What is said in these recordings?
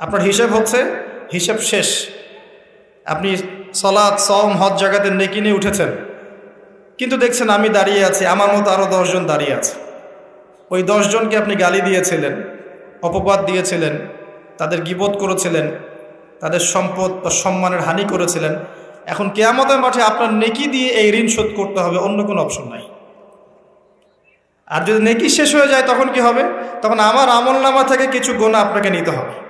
আপনার হিসেব হচ্ছে হিসেব শেষ। আপনি সলাৎ সম হজ জায়গাতে নেকি নিয়ে উঠেছেন। কিন্তু দেখছেন আমি দাঁড়িয়ে আছি, আমার মতো আরও দশজন দাঁড়িয়ে আছে। ওই দশজনকে আপনি গালি দিয়েছিলেন, অপবাদ দিয়েছিলেন, তাদের গিবোধ করেছিলেন, তাদের সম্পদ বা সম্মানের হানি করেছিলেন। এখন কেয়ামতের মাঠে আপনার নেকি দিয়ে এই ঋণ শোধ করতে হবে, অন্য কোনো অপশন নাই। আর যদি নেকি শেষ হয়ে যায়, তখন কি হবে? তখন আমার আমল নামা থেকে কিছু গোনা আপনাকে নিতে হবে।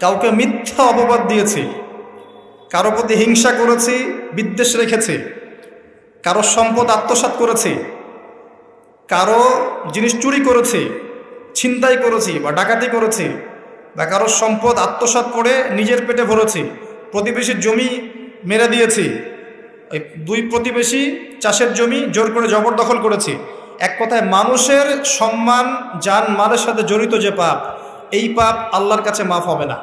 কাউকে মিথ্যা অপবাদ দিয়েছি, কারও প্রতি হিংসা করেছি, বিদ্বেষ রেখেছি, কারও সম্পদ আত্মসাৎ করেছি, কারও জিনিস চুরি করেছি, ছিনতাই করেছি বা ডাকাতি করেছি, বা কারও সম্পদ আত্মসাৎ করে নিজের পেটে ভরেছি, প্রতিবেশীর জমি মেরে দিয়েছি ওই দুই প্রতিবেশী চাষের জমি জোর করে জবরদখল করেছি। এক কথায় মানুষের সম্মান, যান, মালের সাথে জড়িত যে পাপ এই পাপ আল্লাহর কাছে মাফ হবে না।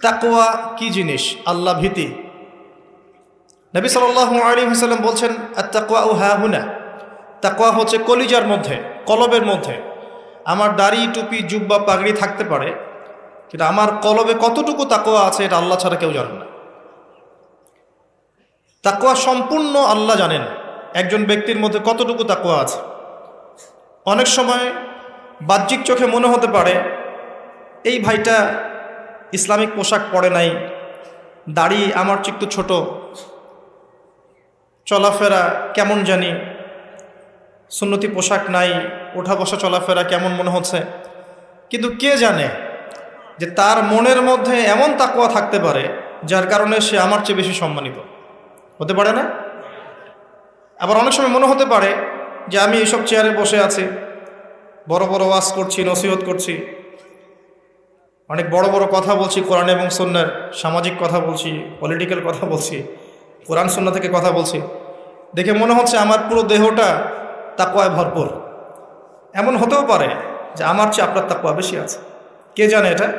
তাকোয়া কি জিনিস? আল্লাহ ভীতি। নবী সাল আলী হাসাল্লাম বলছেন তাকোয়া ও হ্যাঁ হুনা। তাকোয়া হচ্ছে কলিজার মধ্যে, কলবের মধ্যে। আমার দাড়ি, টুপি, জুব্বা, পাগড়ি থাকতে পারে, কিন্তু আমার কলবে কতটুকু তাকোয়া আছে এটা আল্লাহ ছাড়া কেউ জানে না। তাকোয়া সম্পূর্ণ আল্লাহ জানেন, একজন ব্যক্তির মধ্যে কতটুকু তাকোয়া আছে। অনেক সময় বাহ্যিক চোখে মনে হতে পারে, এই ভাইটা ইসলামিক পোশাক পরে নাই, দাড়ি আমার চেয়ে একটু ছোট, চলাফেরা কেমন জানি, সুন্নতি পোশাক নাই, ওঠা বসা চলাফেরা কেমন মনে হচ্ছে, কিন্তু কে জানে যে তার মনের মধ্যে এমন তাকুয়া থাকতে পারে, যার কারণে সে আমার চেয়ে বেশি সম্মানিত। হতে পারে না? আবার অনেক সময় মনে হতে পারে যে আমি এইসব চেয়ারে বসে আছি বড় বড় ওয়াজ করছি, নসিহত করছি। অনেক বড় বড় কথা বলছি, কোরআন এবং সন্ন্যার সামাজিক কথা বলছি পলিটিক্যাল কথা বলছি, কোরআন সন্না থেকে কথা বলছি। দেখে মনে হচ্ছে আমার পুরো দেহটা তাকুয়ায় ভরপুর। এমন হতেও পারে যে আমার চেয়ে আপনার তাকুয়া বেশি আছে। কে জানে এটা?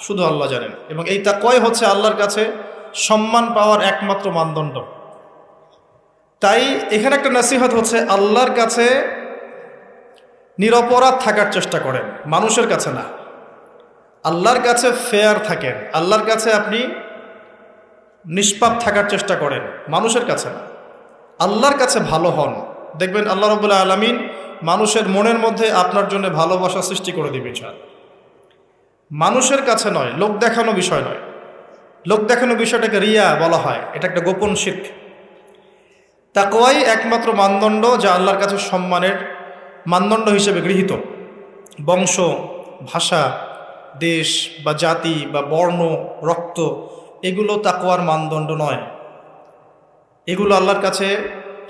শুধু আল্লাহ জানেন। এবং এই তাকুয়াই হচ্ছে আল্লাহর কাছে সম্মান পাওয়ার একমাত্র মানদণ্ড। তাই এখানে একটা নসিহত হচ্ছে আল্লাহর কাছে নিরপরাধ থাকার চেষ্টা করেন, মানুষের কাছে না। আল্লাহর কাছে ফেয়ার থাকেন, আল্লাহর কাছে আপনি নিষ্পাপ থাকার চেষ্টা করেন, মানুষের কাছে না। আল্লাহর কাছে ভালো হন, দেখবেন আল্লাহ রবুল্লাহ আলমিন মানুষের মনের মধ্যে আপনার জন্য ভালোবাসা সৃষ্টি করে দিবে মানুষের কাছে নয়, লোক দেখানো বিষয় নয়। লোক দেখানো বিষয়টাকে রিয়া বলা হয়, এটা একটা গোপন শিখ তাকওয়াই একমাত্র মানদণ্ড যা আল্লাহর কাছে সম্মানের মানদণ্ড হিসেবে গৃহীত। বংশ, ভাষা, দেশ বা জাতি বা বর্ণ, রক্ত, এগুলো তাকোয়ার মানদণ্ড নয়। এগুলো আল্লাহর কাছে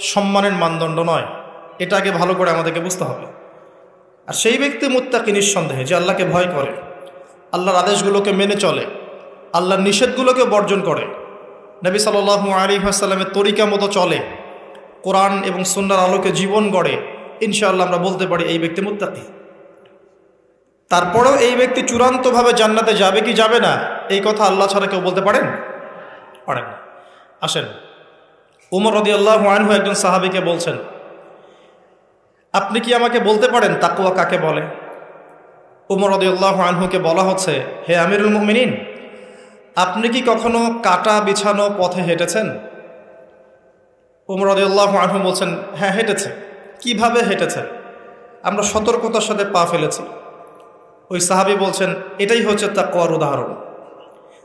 সম্মানের মানদণ্ড নয়। এটা আগে ভালো করে আমাদেরকে বুঝতে হবে। আর সেই ব্যক্তি মুত্তাকি নিঃসন্দেহে, যে আল্লাহকে ভয় করে, আল্লাহর আদেশগুলোকে মেনে চলে, আল্লাহর নিষেধগুলোকে বর্জন করে, নবী সাল আলী আসাল্লামের তরিকা মতো চলে, কোরআন এবং সুন্নার আলোকে জীবন গড়ে ইনশাআল্লাহ আমরা বলতে পারি এই ব্যক্তি মুত্তাকি। তারপরেও এই ব্যক্তি চূড়ান্তভাবে জান্নাতে যাবে কি যাবে না, এই কথা আল্লাহ ছাড়া কেউ বলতে পারেন? পারেন। আসেন। উমর রদি আল্লাহ আনহু একজন সাহাবিকে বলছেন, আপনি কি আমাকে বলতে পারেন তাকুয়া কাকে বলে? উমর রদি আল্লাহ আনহুকে বলা হচ্ছে, হে আমিরুল মুমিনিন, আপনি কি কখনো কাটা বিছানো পথে হেঁটেছেন? উমর রদি আল্লাহ আনহু বলছেন হ্যাঁ হেঁটেছে। কীভাবে হেঁটেছেন আমরা সতর্কতার সাথে পা ফেলেছি। ওই সাহাবি বলছেন, এটাই হচ্ছে তাকুয়ার উদাহরণ।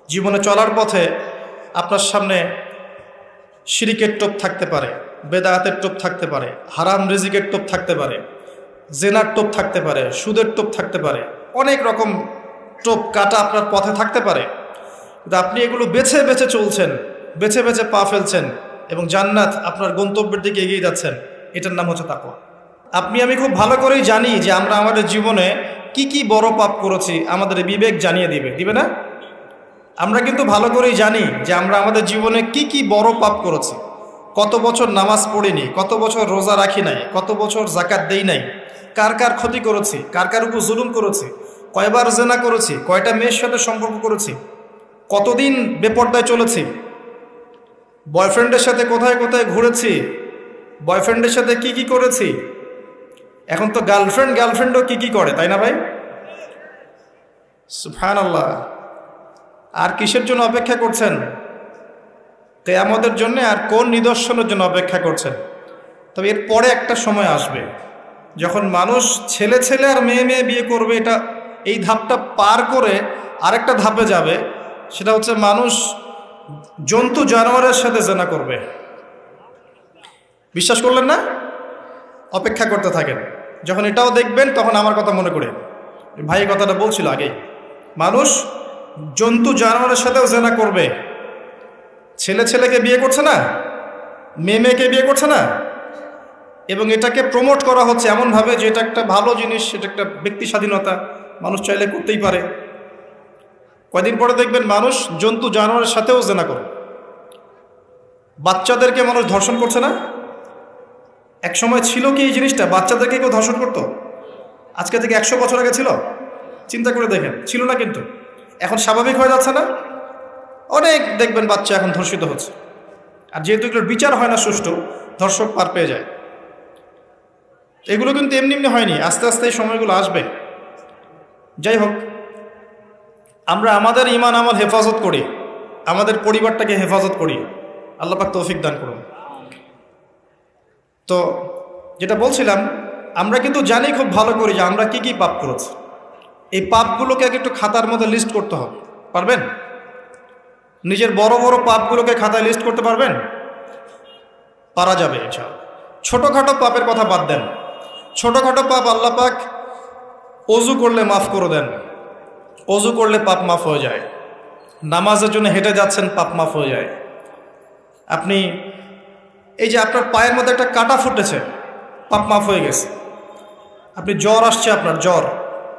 জীবনে চলার পথে আপনার সামনে সিরিকের টোপ থাকতে পারে, বেদায়াতের টোপ থাকতে পারে, হারাম রিজিকের টোপ থাকতে পারে, জেনার টোপ থাকতে পারে, সুদের টোপ থাকতে পারে, অনেক রকম টোপ কাটা আপনার পথে থাকতে পারে। কিন্তু আপনি এগুলো বেছে বেছে চলছেন, বেছে বেছে পা ফেলছেন এবং জান্নাত আপনার গন্তব্যের দিকে এগিয়ে যাচ্ছেন। এটার নাম হচ্ছে তাকওয়া। আপনি, আমি খুব ভালো করেই জানি যে আমরা আমাদের জীবনে কি কি বড় পাপ করেছি, আমাদের বিবেক জানিয়ে দিবে দিবে না? আমরা কিন্তু ভালো করেই জানি যে আমরা আমাদের জীবনে কি কি বড় পাপ করেছি। কত বছর নামাজ পড়িনি, কত বছর রোজা রাখি নাই, কত বছর জাকাত দেই নাই, কার কার ক্ষতি করেছি, কার কার উপর জুলুম করেছি, কয়বার জেনা করেছি, কয়টা মেয়ের সাথে সম্পর্ক করেছি, কতদিন বেপর্দায় চলেছি, বয়ফ্রেন্ডের সাথে কোথায় কোথায় ঘুরেছি বয়ফ্রেন্ডের সাথে কি কি করেছি? এখন তো গার্লফ্রেন্ড, গার্লফ্রেন্ডও কি কি করে, তাই না ভাই? সুফান আল্লাহ আর কিসের জন্য অপেক্ষা করছেন? কেয়ামতের জন্য আর কোন নিদর্শনের জন্য অপেক্ষা করছেন? তবে এর পরে একটা সময় আসবে, যখন মানুষ ছেলে ছেলে আর মেয়ে মেয়ে বিয়ে করবে, এটা এই ধাপটা পার করে আরেকটা ধাপে যাবে, সেটা হচ্ছে মানুষ জন্তু জানোয়ারের সাথে জেনা করবে। বিশ্বাস করলেন না? অপেক্ষা করতে থাকেন। যখন এটাও দেখবেন, তখন আমার কথা মনে করে ভাই কথাটা বলছিল আগে। মানুষ জন্তু জানোয়ারের সাথেও জেনা করবে। ছেলে ছেলেকে বিয়ে করছে না? মেয়ে মেয়েকে বিয়ে করছে না? এবং এটাকে প্রমোট করা হচ্ছে এমনভাবে যে এটা একটা ভালো জিনিস, এটা একটা ব্যক্তি স্বাধীনতা। মানুষ চাইলে করতেই পারে। কয়দিন পরে দেখবেন মানুষ জন্তু জানোয়ারের সাথেও জেনা করে। বাচ্চাদেরকে মানুষ ধর্ষণ করছে না? এক সময় ছিল কি এই জিনিসটা? বাচ্চাদেরকে কেউ ধর্ষণ করতো? আজকে থেকে একশো বছর আগে ছিল? চিন্তা করে দেখেন, ছিল না কিন্তু। এখন স্বাভাবিক হয়ে যাচ্ছে না? অনেক দেখবেন বাচ্চা এখন ধর্ষিত হচ্ছে। আর যেহেতু এগুলোর বিচার হয় না সুষ্ঠু, ধর্ষক পার পেয়ে যায়। এগুলো কিন্তু এমনি এমনি হয়নি, আস্তে আস্তে এই সময়গুলো আসবে। যাই হোক, আমরা আমাদের ইমান আমল হেফাজত করি, আমাদের পরিবারটাকে হেফাজত করি। আল্লাপাক তৌফিক দান করুন। তো যেটা বলছিলাম, আমরা কিন্তু জানি খুব ভালো করি যে আমরা কি কি পাপ করেছি। এই পাপগুলোকে আগে একটু খাতার মধ্যে লিস্ট করতে হবে, পারবেন? নিজের বড় বড় পাপগুলোকে খাতায় লিস্ট করতে পারবেন? পারা যাবে এছাড়া ছোটোখাটো পাপের কথা বাদ দেন। ছোটোখাটো পাপ আল্লাহ পাক অজু করলে মাফ করে দেন। অজু করলে পাপ মাফ হয়ে যায়। নামাজের জন্য হেঁটে যাচ্ছেন, পাপ মাফ হয়ে যায়। আপনি এই যে আপনার পায়ের মধ্যে একটা কাটা ফুটেছে, পাপ মাফ হয়ে গেছে। আপনি জ্বর আসছে আপনার, জ্বর।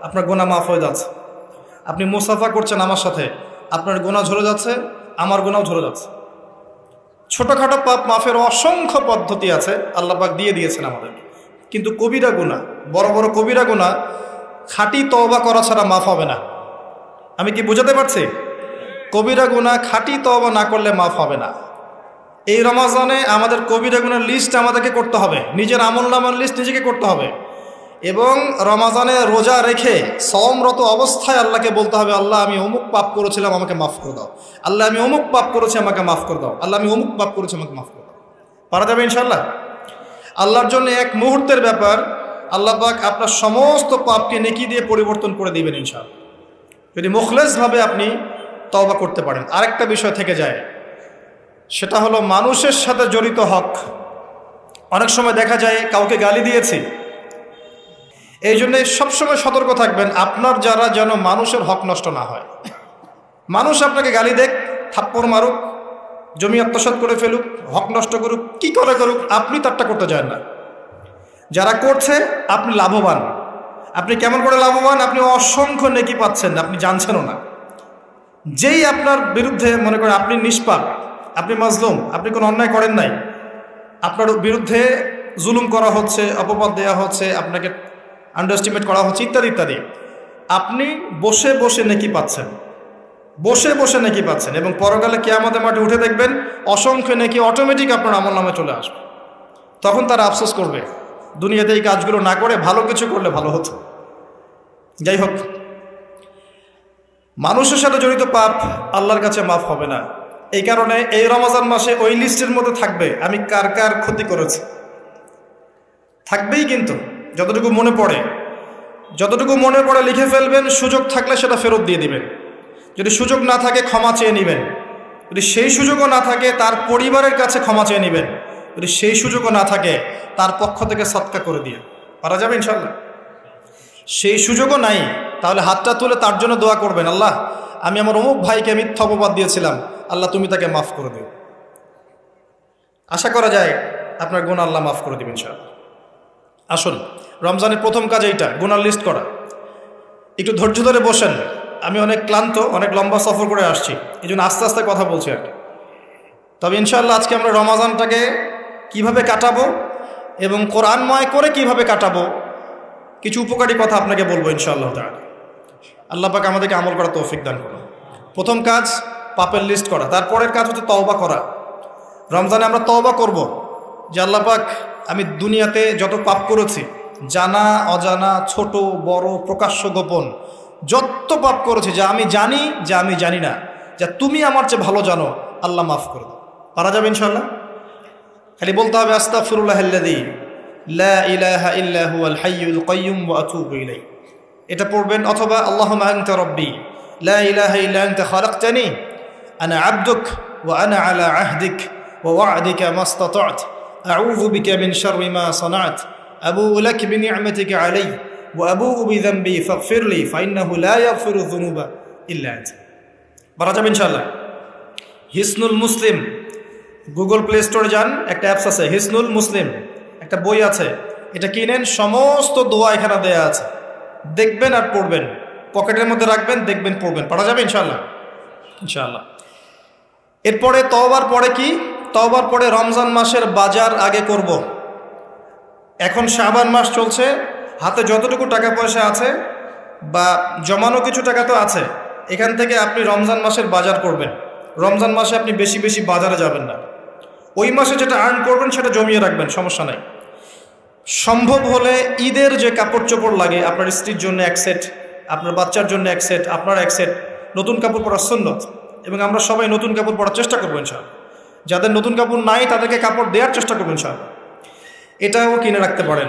আপনার গোনা মাফ হয়ে যাচ্ছে। আপনি মুসাফা করছেন আমার সাথে, আপনার গোনা ঝরে যাচ্ছে, আমার গোনাও ঝরে যাচ্ছে। ছোটোখাটো পাপ মাফের অসংখ্য পদ্ধতি আছে, আল্লাহ পাক দিয়ে দিয়েছেন আমাদের কিন্তু কবিরা গুণা বড় বড় কবিরা গুণা খাঁটি তওবা করা ছাড়া মাফ হবে না। আমি কি বুঝাতে পারছি? কবিরা গুণা খাঁটি তওবা না করলে মাফ হবে না। এই রমাজানে আমাদের কবিরা গুণার লিস্ট আমাদেরকে করতে হবে। নিজের আমল নামার লিস্ট নিজেকে করতে হবে। এবং রমাজানে রোজা রেখে সমরত অবস্থায় আল্লাহকে বলতে হবে, আল্লাহ, আমি অমুক পাপ করেছিলাম, আমাকে মাফ করে দাও। আল্লাহ, আমি অমুক পাপ করেছি, আমাকে মাফ করে দাও। আল্লাহ, আমি অমুক পাপ করেছি, আমাকে মাফ করে দাও। পারা যাবে ইনশাল্লাহ আল্লাহর জন্য এক মুহূর্তের ব্যাপার। আল্লাহ পাক আপনার সমস্ত পাপকে নেকি দিয়ে পরিবর্তন করে দিবেন ইনশাল্লাহ যদি মুখলেসভাবে আপনি তওবা করতে পারেন। আরেকটা বিষয় থেকে যায়। সেটা হলো মানুষের সাথে জড়িত হক। অনেক সময় দেখা যায় কাউকে গালি দিয়েছি। এই জন্যে সবসময় সতর্ক থাকবেন, আপনার যারা যেন মানুষের হক নষ্ট না হয়। মানুষ আপনাকে গালি দেখ থাপ্পড় মারুক, জমি আত্মসাত করে ফেলুক, হক নষ্ট করুক, কি করে করুক, আপনি তারটা করতে চান না। যারা করছে, আপনি লাভবান। আপনি কেমন করে লাভবান, আপনি অসংখ্য নেকি পাচ্ছেন, আপনি জানছেনও না। যেই আপনার বিরুদ্ধে মনে করেন আপনি নিষ্পাপ আপনি মাজলুম, আপনি কোনো অন্যায় করেন নাই। আপনার বিরুদ্ধে জুলুম করা হচ্ছে, অপবাদ দেওয়া হচ্ছে, আপনাকে আন্ডারস্টিমেট করা হচ্ছে, ইত্যাদি ইত্যাদি। আপনি বসে বসে নেকি পাচ্ছেন। বসে বসে নেকি পাচ্ছেন এবং পরকালে কেয়ামতের মাঠে উঠে দেখবেন, অসংখ্য নেকি অটোমেটিক আপনার আমল নামে চলে আসবে। তখন তারা আফসোস করবে, দুনিয়াতে এই কাজগুলো না করে ভালো কিছু করলে ভালো হতো। যাই হোক, মানুষের সাথে জড়িত পাপ আল্লাহর কাছে মাফ হবে না। এই কারণে এই রমাজান মাসে ওই লিস্টের মধ্যে থাকবে, আমি কার কার ক্ষতি করেছি? থাকবেই কিন্তু, যতটুকু মনে পড়ে। যতটুকু মনে পড়ে লিখে ফেলবেন, সুযোগ থাকলে সেটা ফেরত দিয়ে দিবেন। যদি সুযোগ না থাকে, ক্ষমা চেয়ে নেবেন। যদি সেই সুযোগও না থাকে, তার পরিবারের কাছে ক্ষমা চেয়ে নেবেন। যদি সেই সুযোগও না থাকে, তার পক্ষ থেকে সৎকা করে দিয়ে। পারা যাবে ইনশাল্লাহ সেই সুযোগও নাই, তাহলে হাতটা তুলে তার জন্য দোয়া করবেন, আল্লাহ। আমি আমার অমুক ভাইকে মিথ্যা অপবাদ দিয়েছিলাম। আল্লাহ, তুমি তাকে মাফ করে দিও। আশা করা যায় আপনার গুণ আল্লাহ মাফ করে দিবেন ইনশাআল্লাহ। আসুন, রমজানের প্রথম কাজ এইটা গুনার লিস্ট করা। একটু ধৈর্য ধরে বসেন। আমি অনেক ক্লান্ত, অনেক লম্বা সফর করে আসছি। এই জন্য আস্তে আস্তে কথা বলছি আর কি। তবে ইনশাআল্লাহ আজকে আমরা রমাজানটাকে কীভাবে কাটাবো এবং কোরআনময় করে কীভাবে কাটাবো, কিছু উপকারী কথা আপনাকে বলব ইনশাআল্লাহ তাআলা। আল্লাহ আমাদেরকে আমল করা তৌফিক দান করুন। প্রথম কাজ, পাপের লিস্ট করা। তারপরের কাজ হচ্ছে তওবা করা। রমজানে আমরা তওবা করব যে আল্লাহ পাক আমি দুনিয়াতে যত পাপ করেছি, জানা, অজানা, ছোট, বড়, প্রকাশ্য, গোপন, যত পাপ করেছি, যা আমি জানি, যা আমি জানি না, যা তুমি আমার চেয়ে ভালো জানো, আল্লাহ মাফ করে দাও। পারা যাবে ইনশাল্লাহ খালি বলতে হবে, আস্তাগফিরুল্লাহ আল্লাযী লা ইলাহা ইল্লা হুয়াল হাইয়ুল কাইয়্যুম ওয়া আতুবু ইলাইহি। এটা পড়বেন, অথবা আল্লাহুম্মা আনতা রাব্বি, লা ইলাহা ইল্লা আনতা খালাকতানি, আনা আবদুক ওয়া আনা আলা আহদিক ওয়া ওয়া'দিকা মাস্তাতা'ত, আউযু বিকা মিন শাররি মা সানা'ত আবুউ লাক বিনি'মাতিকা আলাইয়া ওয়া আবুউ বিযানবি ফাগফির লি ফাইন্নাহু লা ইয়াগফিরু যুনুবা ইল্লা আনতা। পারা যাবে ইনশাআল্লাহ। হিসনুল মুসলিম, গুগল প্লে স্টোরে যান, একটা অ্যাপস আছে, হিসনুল মুসলিম, একটা বই আছে, এটা কিনেন, সমস্ত দোয়া এখানে দেয়া আছে। দেখবেন আর পড়বেন। পকেটের মধ্যে রাখবেন, দেখবেন, পড়বেন। পড়া যাবে ইনশাল্লাহ ইনশাল্লাহ এরপরে তওবার পরে কি? তওবার পরে রমজান মাসের বাজার আগে করব। এখন শাবান মাস চলছে, হাতে যতটুকু টাকা পয়সা আছে বা জমানো কিছু টাকা তো আছে, এখান থেকে আপনি রমজান মাসের বাজার করবেন। রমজান মাসে আপনি বেশি বেশি বাজারে যাবেন না। ওই মাসে যেটা আর্ন করবেন সেটা জমিয়ে রাখবেন, সমস্যা নাই। সম্ভব হলে ঈদের যে কাপড় চোপড় লাগে, আপনার স্ত্রীর জন্য এক সেট, আপনার বাচ্চার জন্য এক সেট, আপনার এক সেট, নতুন কাপড় পরার সুন্নত। এবং আমরা সবাই নতুন কাপড় পরার চেষ্টা করব ইনশাল যাদের নতুন কাপড় নাই, তাদেরকে কাপড় দেওয়ার চেষ্টা করবেন ইনশাল এটাও কিনে রাখতে পারেন।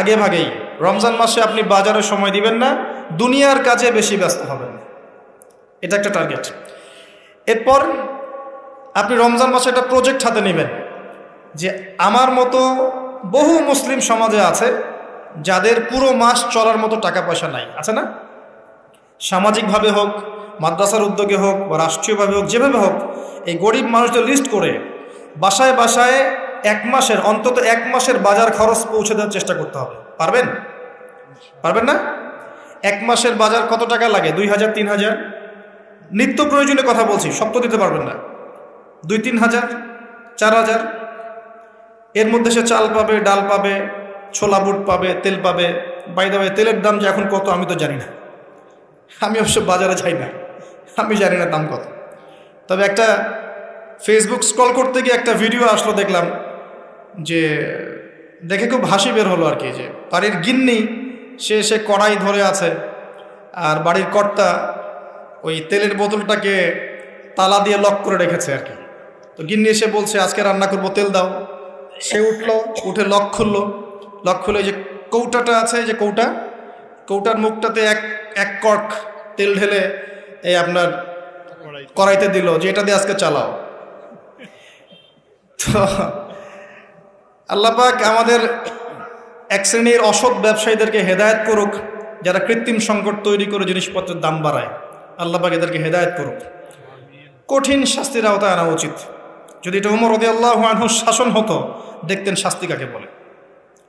আগে ভাগেই, রমজান মাসে আপনি বাজারে সময় দিবেন না, দুনিয়ার কাজে বেশি ব্যস্ত হবেন। এটা একটা টার্গেট। এরপর আপনি রমজান মাসে একটা প্রজেক্ট হাতে নেবেন, যে আমার মতো বহু মুসলিম সমাজে আছে যাদের পুরো মাস চলার মতো টাকা পয়সা নাই, আছে না? সামাজিকভাবে হোক, মাদ্রাসার উদ্যোগে হোক বা রাষ্ট্রীয়ভাবে হোক, যেভাবে হোক, এই গরিব মানুষদের লিস্ট করে বাসায় বাসায় এক মাসের, অন্তত এক মাসের বাজার খরচ পৌঁছে দেওয়ার চেষ্টা করতে হবে। পারবেন? পারবেন না? এক মাসের বাজার কত টাকা লাগে? দুই হাজার, তিন হাজার? নিত্য প্রয়োজনীয় কথা বলছি সব তো দিতে পারবেন না। দুই, তিন হাজার, চার হাজার? এর মধ্যে সে চাল পাবে, ডাল পাবে, ছোলা বুট পাবে, তেল পাবে। বাইদা ভাই তেলের দাম যে এখন কত আমি তো জানি না। আমি অবশ্য বাজারে যাই না। আমি জানি না দাম কত। তবে একটা ফেসবুক স্ক্রল করতে গিয়ে একটা ভিডিও আসলো দেখলাম যে দেখে খুব হাসি বের হলো আর কি যে বাড়ির গিন্নি, সে সে কড়াই ধরে আছে আর বাড়ির কর্তা ওই তেলের বোতলটাকে তালা দিয়ে লক করে রেখেছে আর কি। তো গিন্নি এসে বলছে, আজকে রান্না করব, তেল দাও। সে উঠল, উঠে লক খুললো। লক খুলে যে কৌটাটা আছে, যে কৌটা? কৌটার মুখটাতে এক এক কর্ক তেল ঢেলে এই আপনার কড়াইতে দিল যে এটা দিয়ে আজকে চালাও। তো আল্লাপাক আমাদের এক শ্রেণির অসৎ ব্যবসায়ীদেরকে হেদায়ত করুক, যারা কৃত্রিম সংকট তৈরি করে জিনিসপত্রের দাম বাড়ায়। আল্লাপাক এদেরকে হেদায়ত করুক। কঠিন শাস্তির আওতায় আনা উচিত। যদি এটা উমর রদি আল্লাহ আনহুর শাসন হতো দেখতেন শাস্তি কাকে বলে?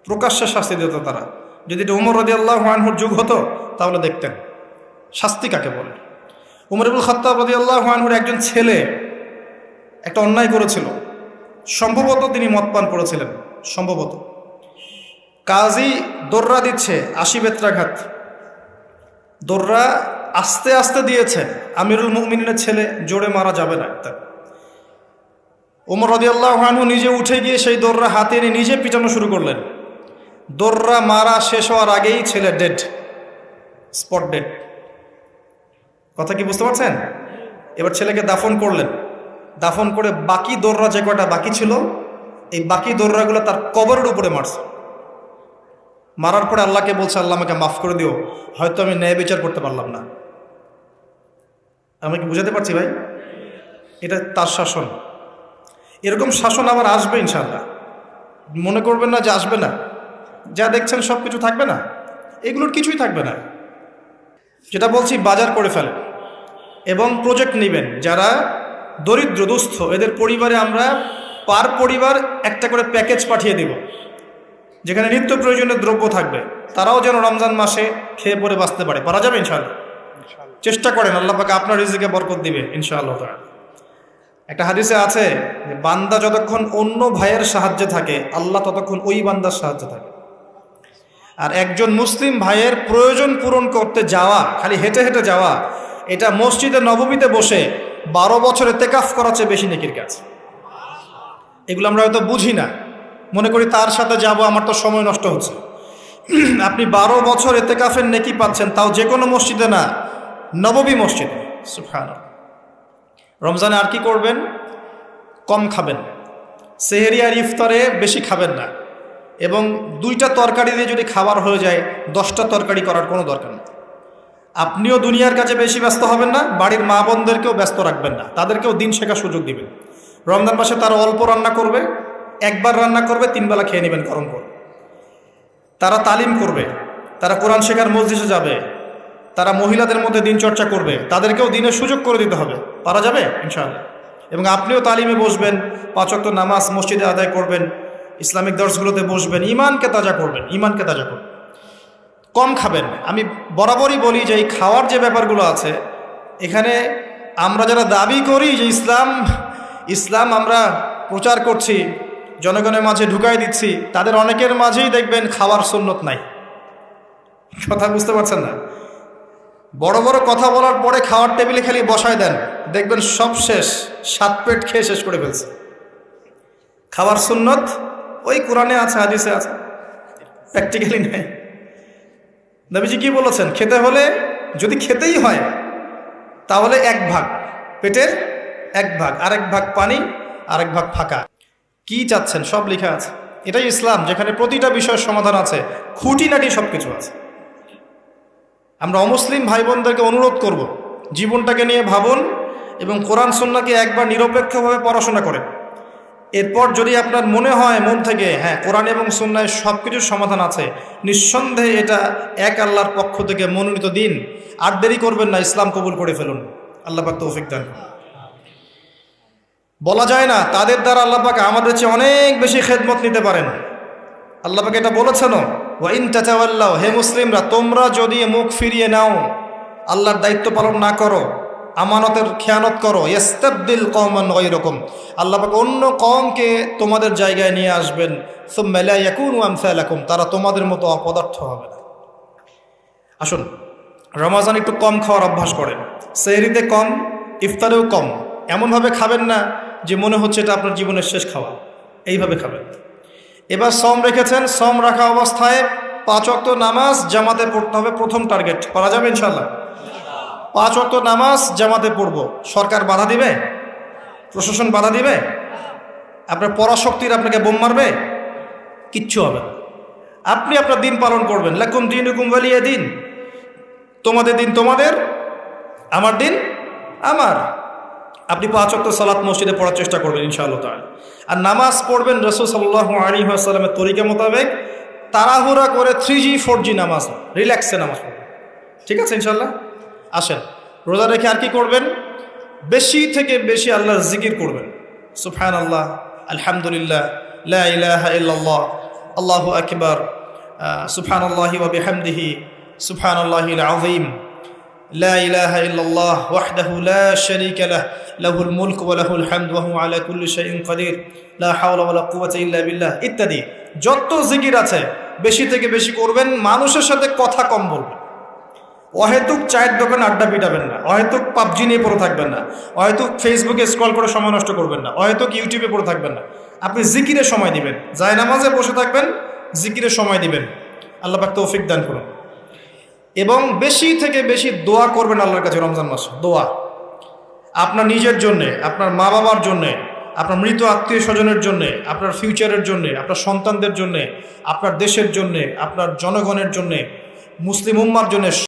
প্রকাশ্যে শাস্তি দিত তারা। যদি এটা উমর রদি আল্লাহ আনহুর যুগ হতো, তাহলে দেখতেন শাস্তি কাকে বলে? উমরবুল খত্তাব রদি আল্লাহ আনহুর একজন ছেলে একটা অন্যায় করেছিল। সম্ভবত তিনি মদ পান করেছিলেন, সম্ভবত। কাজী দোররা দিচ্ছে আশি বেত্রাঘাত। দোররা আস্তে আস্তে দিয়েছে, আমিরুল মুমিনের ছেলে জোরে মারা যাবে না। তা ওমর রদিয়াল্লাহ আনহু নিজে উঠে গিয়ে সেই দোররা হাতে নিয়ে নিজে পিটানো শুরু করলেন। দোররা মারা শেষ হওয়ার আগেই ছেলে ডেড স্পট ডেড কথা কি বুঝতে পারছেন? এবার ছেলেকে দাফন করলেন। দাফন করে বাকি দোররা যে কয়টা বাকি ছিল, এই বাকি দোররাগুলো তার কবরের উপরে মারছে। মারার পরে আল্লাহকে বলছে, আল্লাহ আমাকে মাফ করে দিও। হয়তো আমি ন্যায় বিচার করতে পারলাম না। আমি কি বুঝাতে পারছি ভাই? এটা তার শাসন। এরকম শাসন আবার আসবে ইনশাল্লাহ মনে করবেন না যে আসবে না। যা দেখছেন সব কিছু থাকবে না। এগুলোর কিছুই থাকবে না। যেটা বলছি বাজার করে ফেলেন এবং প্রজেক্ট নেবেন। যারা দরিদ্র দুস্থ এদের পরিবারে আমরা পার পরিবার একটা করে প্যাকেজ পাঠিয়ে দেব। যেখানে নিত্য প্রয়োজনীয় দ্রব্য থাকবে। তারাও যেন রমজান মাসে খেয়ে পরে বাঁচতে পারে। পারা যাবে ইনশাল্লাহ চেষ্টা করেন। আল্লাহ পাকে আপনার রিজিকে বরকত দিবে ইনশাআল্লাহ তাআলা। একটা হাদিসে আছে যে, বান্দা যতক্ষণ অন্য ভাইয়ের সাহায্যে থাকে, আল্লাহ ততক্ষণ ওই বান্দার সাহায্যে থাকে। আর একজন মুসলিম ভাইয়ের প্রয়োজন পূরণ করতে যাওয়া, খালি হেঁটে হেঁটে যাওয়া, এটা মসজিদে নবমীতে বসে বারো বছরে তেকাফ করার চেয়ে বেশি নেকির কাজ। এগুলো আমরা হয়তো বুঝি না। মনে করি তার সাথে যাব, আমার তো সময় নষ্ট হচ্ছে। আপনি বারো বছর এতেকাফের নেকি পাচ্ছেন, তাও যে কোনো মসজিদে না নববী মসজিদে। সুফান রমজানে আর কি করবেন? কম খাবেন। সেহেরি আর ইফতারে বেশি খাবেন না। এবং দুইটা তরকারি দিয়ে যদি খাবার হয়ে যায়, দশটা তরকারি করার কোনো দরকার নেই। আপনিও দুনিয়ার কাছে বেশি ব্যস্ত হবেন না, বাড়ির মা বোনদেরকেও ব্যস্ত রাখবেন না। তাদেরকেও দিন শেখার সুযোগ দিবেন। রমজান মাসে তারা অল্প রান্না করবে, একবার রান্না করবে তিনবেলা খেয়ে নেবেন গরম করে। তারা তালিম করবে, তারা কোরআন শেখার মসজিদে যাবে, তারা মহিলাদের মধ্যে দিন চর্চা করবে, তাদেরকেও দিনের সুযোগ করে দিতে হবে। পারা যাবে? ইনশাআল্লাহ। এবং আপনিও তালিমে বসবেন পাঁচক্ত নামাজ মসজিদে আদায় করবেন, ইসলামিক দর্শগুলোতে বসবেন ইমানকে তাজা করবেন ইমানকে তাজা করবেন। কম খাবেন আমি বরাবরই বলি যে এই খাওয়ার যে ব্যাপারগুলো আছে, এখানে আমরা যারা দাবি করি যে ইসলাম ইসলাম আমরা প্রচার করছি, জনগণের মাঝে ঢুকাই দিচ্ছি, তাদের অনেকের মাঝেই দেখবেন খাওয়ার সুন্নত নাই। কথা বুঝতে পারছেন না? বড় বড় কথা বলার পরে খাওয়ার টেবিলে খালি বসায় দেন। দেখবেন সব শেষ, সাত পেট খেয়ে শেষ করে ফেলছে। খাওয়ার সুন্নত? ওই কোরআনে আছে, হাদিসে আছে। প্র্যাকটিক্যালি নেই। নবীজি কি বলেছেন? খেতে হলে, যদি খেতেই হয়, তাহলে এক ভাগ। পেটের এক ভাগ, আরেক ভাগ পানি, আরেক ভাগ ফাঁকা। কি চাচ্ছেন? সব লেখা আছে। এটাই ইসলাম, যেখানে প্রতিটা বিষয়ের সমাধান আছে। খুঁটিনাটি সব কিছু আছে। আমরা অমুসলিম ভাই বোনদেরকে অনুরোধ করব, জীবনটাকে নিয়ে ভাবুন এবং কোরআন সন্নাকে একবার নিরপেক্ষভাবে পড়াশোনা করেন। এরপর যদি আপনার মনে হয়, মন থেকে হ্যাঁ কোরআন এবং সন্ন্যায় সব কিছুর সমাধান আছে, নিঃসন্দেহে এটা এক আল্লাহর পক্ষ থেকে মনোনীত দিন। আর দেরি করবেন না, ইসলাম কবুল করে ফেলুন। আল্লাহ পাক তৌফিক দেন বলা যায় না, তাদের দ্বারা আল্লাহ পাক আমাদের চেয়ে অনেক বেশি খেদমত নিতে পারেন। আল্লাহ পাক এটা বলেছেন ওয়াইন হে মুসলিমরা, তোমরা যদি মুখ ফিরিয়ে নাও, আল্লাহর দায়িত্ব পালন না করো, আমানতের খেয়ানত করো ইস্তাবদিল কমান ওই রকম আল্লাহ পাক অন্য কমকে তোমাদের জায়গায় নিয়ে আসবেন আমসালাকুম, তারা তোমাদের মতো অপদার্থ হবে না। আসুন, রমাজান একটু কম খাওয়ার অভ্যাস করেন। সেহরিতে কম, ইফতারেও কম। এমনভাবে খাবেন না যে মনে হচ্ছে এটা আপনার জীবনের শেষ খাওয়া। এইভাবে খাবেন। এবার সম রেখেছেন, সম রাখা অবস্থায় পাঁচ অক্ত নামাজ জামাতে পড়তে হবে প্রথম টার্গেট। করা যাবে ইনশাল্লাহ পাঁচ অক্ত নামাজ জামাতে পড়ব। সরকার বাধা দিবে? প্রশাসন বাধা দিবে? আপনার পরাশক্তির আপনাকে বোম মারবে? কিচ্ছু হবে না। আপনি আপনার দিন পালন করবেন। লাকুম দিন হুকুম দিন। তোমাদের দিন তোমাদের, আমার দিন আমার। আপনি পাঁচ অক্ত সালাত মসজিদে পড়ার চেষ্টা করবেন, ইনশাআল্লাহ তাআলা। আর নামাজ পড়বেন রসুল সাল্লাহ আলী আসাল্লামের তরিকা মোতাবেক, তাড়াহুড়া করে থ্রি জি ফোর জি নামাজ রিল্যাক্সে নামাজ পড়বেন। ঠিক আছে ইনশাল্লাহ আসেন, রোজা রেখে আর কি করবেন? বেশি থেকে বেশি আল্লাহর জিকির করবেন। সুফহান আল্লাহ আলহামদুলিল্লাহ ইল্লাল্লাহ, আল্লাহু আকবার সুফহান আল্লাহি ওয়া বিহামদিহি সুফহান আল্লাহিল আযীম। لا إله إلا الله وحده لا شريك له له الملك وله الحمد وهو على كل شيء قدير لا حول ولا قوة إلا بالله ইত্যাদি। যত জিকির আছে, বেশি থেকে বেশি করবেন, মানুষের সাথে কথা কম বলবেন। অহেতুক চায়ের দোকানে আড্ডা পিটাবেন না, অহেতুক পাবজি নিয়ে পড়ে থাকবেন না, অহেতুক ফেসবুকে স্ক্রল করে সময় নষ্ট করবেন না, অহেতুক ইউটিউবে পড়ে থাকবেন না। আপনি জিকিরে সময় দিবেন, জায়নামাজে বসে থাকবেন, জিকিরে সময় দিবেন। আল্লাহ পাক তৌফিক দান করুন। এবং বেশি থেকে বেশি দোয়া করবেন আল্লাহর কাছে রমজান মাস, দোয়া। আপনার নিজের জন্যে, আপনার মা বাবার জন্যে, আপনার মৃত আত্মীয় স্বজনের জন্যে, আপনার ফিউচারের জন্যে, আপনার সন্তানদের জন্যে, আপনার দেশের জন্যে, আপনার জনগণের জন্যে, মুসলিম উম্মার জন্য